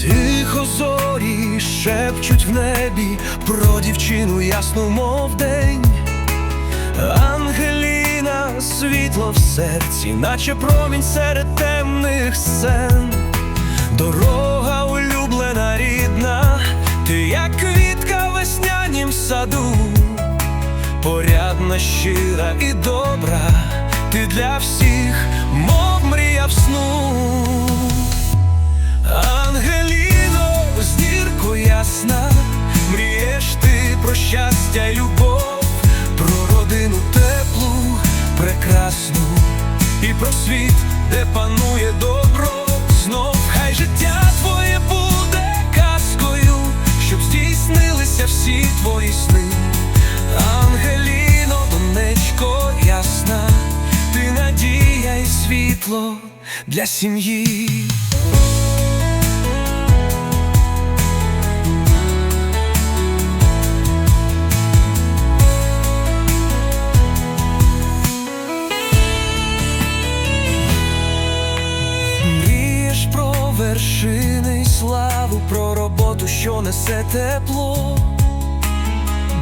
Тихо зорі шепчуть в небі про дівчину ясну, мов день. Ангеліна, світло в серці, наче промінь серед темних сцен. Дорога улюблена рідна, ти як квітка в веснянім саду, порядна, щира і добра, ти для всіх, мов мрія в сну. Де панує добро. Знов хай життя твоє буде казкою, щоб здійснилися всі твої сни. Ангеліно, донечко ясна, ти надія і світло для сім'ї. Вершини й славу, про роботу, що несе тепло,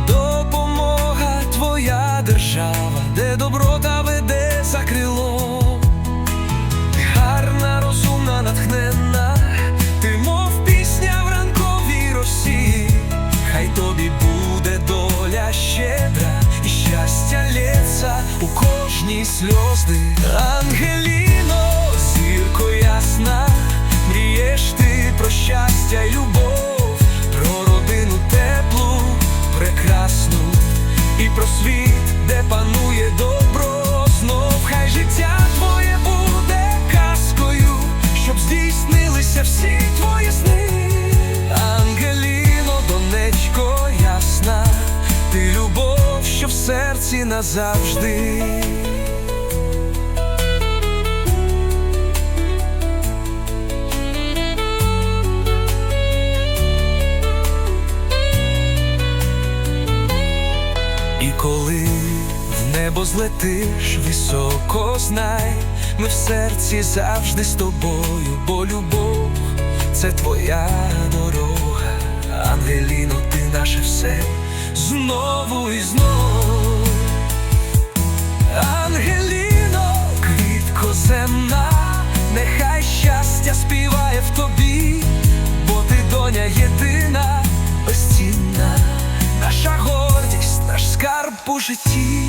допомога твоя держава, де доброта веде за крило. Гарна, розумна, натхненна, ти мов пісня в ранковій росі, хай тобі буде доля щедра, і щастя лється у кожній сльози. Життя твоє буде казкою, щоб здійснилися всі твої сни. Ангеліно, донечко ясна, ти любов, що в серці назавжди. І коли небо злетиш високо, знай, ми в серці завжди з тобою, бо любов це твоя дорога, Ангеліно, ти наше все знову і знову. Ангеліно, квітко земна, нехай щастя співає в тобі, бо ти доня єдина, безцінна, наша гордість, наш скарб у житті.